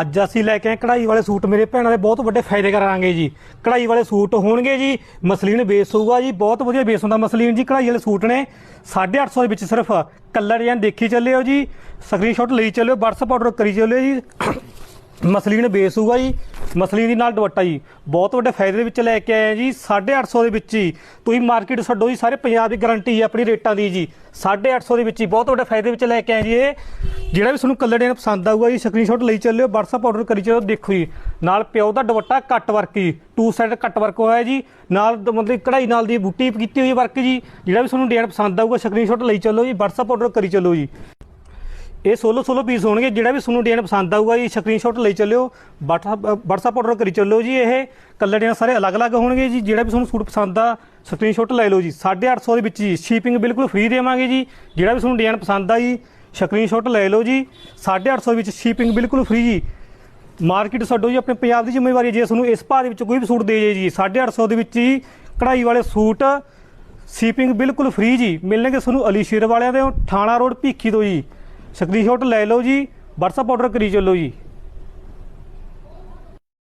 ਅੱਜ ਅਸੀਂ ਲੈ ਕੇ ਆਏ ਕਢਾਈ ਵਾਲੇ ਸੂਟ, ਮੇਰੇ ਭੈਣਾਂ ਦੇ ਬਹੁਤ ਵੱਡੇ ਫਾਇਦੇ ਕਰਾਂਗੇ ਜੀ। ਕਢਾਈ ਵਾਲੇ ਸੂਟ ਹੋਣਗੇ ਜੀ, ਮਸਲੀਨ ਬੇਸ ਹੋਊਗਾ ਜੀ, ਬਹੁਤ ਵਧੀਆ ਬੇਸ ਹੁੰਦਾ ਮਸਲੀਨ ਜੀ, ਕਢਾਈ ਵਾਲੇ ਸੂਟ ਨੇ। 850 ਦੇ ਵਿੱਚ ਸਿਰਫ ਕਲਰ ਜਾਂ ਦੇਖੀ ਚੱਲਿਓ ਜੀ ਸਕਰੀਨਸ਼ਾਟ ਲਈ ਚੱਲਿਓ, WhatsApp ਆਰਡਰ ਕਰੀ ਚੱਲਿਓ ਜੀ। ਮਸਲੀਨ ਬੇਸ ਹੋਊਗਾ ਜੀ, ਮਸਲੀਨ ਦੀ ਨਾਲ ਦੁਪੱਟਾ ਜੀ। ਬਹੁਤ ਵੱਡੇ ਫਾਇਦੇ ਦੇ ਵਿੱਚ ਲੈ ਕੇ ਆਏ ਆ ਜੀ 850 ਦੇ ਵਿੱਚ ਹੀ ਤੁਸੀਂ ਮਾਰਕੀਟ ਛੱਡੋ ਜੀ, ਸਾਰੇ ਪੰਜਾਬ ਦੀ ਗਾਰੰਟੀ ਹੈ ਆਪਣੀ ਰੇਟਾਂ ਦੀ ਜੀ। 850 ਦੇ ਵਿੱਚ ਹੀ ਬਹੁਤ ਵੱਡੇ ਫਾਇਦੇ ਵਿੱਚ ਲੈ ਕੇ ਆਏ ਜੀ ਇਹ। ਜਿਹੜਾ ਵੀ ਤੁਹਾਨੂੰ ਕਲਰ ਡਿਜ਼ਾਈਨ ਪਸੰਦ ਆਊਗਾ ਜੀ ਸਕਰੀਨਸ਼ਾਟ ਲਈ ਚੱਲਿਓ, WhatsApp ਆਰਡਰ ਕਰੀ ਚੱਲਿਓ, ਦੇਖੋ ਜੀ। ਨਾਲ ਪਿਓ ਦਾ ਦੁਪੱਟਾ ਕੱਟ ਵਰਕ ਜੀ ਟੂ ਸਾਈਡ ਕੱਟ ਵਰਕ ਹੋਇਆ ਜੀ। ਨਾਲ ਦ- ਮਤਲਬ ਕਢਾਈ ਨਾਲ ਦੀ ਬੂਟੀ ਕੀਤੀ ਹੋਈ ਵਰਕ ਜੀ। ਜਿਹੜਾ ਵੀ ਤੁਹਾਨੂੰ ਡਿਜ਼ਾਈਨ ਪਸੰਦ ਆਊਗਾ ਸਕਰੀਨਸ਼ਾਟ ਲਈ ਚੱਲੋ ਜੀ, WhatsApp ਆਰਡਰ ਕਰੀ ਚੱਲੋ ਜੀ। ਇਹ 16 16 ਪੀਸ ਹੋਣਗੇ, ਜਿਹੜਾ ਵੀ ਤੁਹਾਨੂੰ ਡਿਜ਼ਾਈਨ ਪਸੰਦ ਆਊਗਾ ਜੀ ਸਕਰੀਨਸ਼ਾਟ ਲਈ ਚੱਲਿਓ, WhatsApp ਆਰਡਰ ਕਰੀ ਚੱਲੋ ਜੀ ਇਹ। ਕਲਰ ਡਿਜ਼ਾਈਨ ਸਾਰੇ ਅਲੱਗ-ਅਲੱਗ ਹੋਣਗੇ ਜੀ, ਜਿਹੜਾ ਵੀ ਤੁਹਾਨੂੰ ਸੂਟ ਪਸੰਦ ਆ ਸਕਰੀਨਸ਼ਾਟ ਲੈ ਲਓ ਜੀ। 850 ਦੇ ਵਿੱਚ ਜੀ ਸ਼ਿਪਿੰਗ ਬਿਲਕੁਲ ਫ੍ਰੀ ਦੇਵਾਂਗੇ ਜੀ। ਜਿਹੜਾ ਵੀ ਤੁਹਾਨੂੰ ਡਿਜ਼ਾਈਨ ਪਸੰਦ ਆ ਜੀ ਸਕਰੀਨਸ਼ਾਟ ਲੈ ਲਓ ਜੀ। 850 ਵਿੱਚ ਸ਼ਿਪਿੰਗ ਬਿਲਕੁਲ ਫ੍ਰੀ ਜੀ। ਮਾਰਕੀਟ ਛੱਡੋ ਜੀ, ਆਪਣੇ ਪੰਜਾਬ ਦੀ ਜ਼ਿੰਮੇਵਾਰੀ ਜੇ ਤੁਹਾਨੂੰ ਇਸ ਭਾਅ ਦੇ ਵਿੱਚ ਕੋਈ ਵੀ ਸੂਟ ਦੇ ਜੇ ਜੀ। 850 ਦੇ ਵਿੱਚ ਜੀ, ਕਢਾਈ ਵਾਲੇ ਸੂਟ, ਸ਼ਿਪਿੰਗ ਬਿਲਕੁਲ ਫ੍ਰੀ ਜੀ। ਮਿਲਣਗੇ ਤੁਹਾਨੂੰ ਅਲੀਸ਼ੇਰ ਵਾਲਿਆਂ ਦੇ, ਥਾਣਾ ਰੋਡ, ਭੀਖੀ ਤੋਂ ਜੀ। ਸਕਰੀਨਸ਼ਾਟ ਲੈ ਲਓ ਜੀ। WhatsApp ਆਰਡਰ ਕਰੀ ਚੱਲੋ ਜੀ।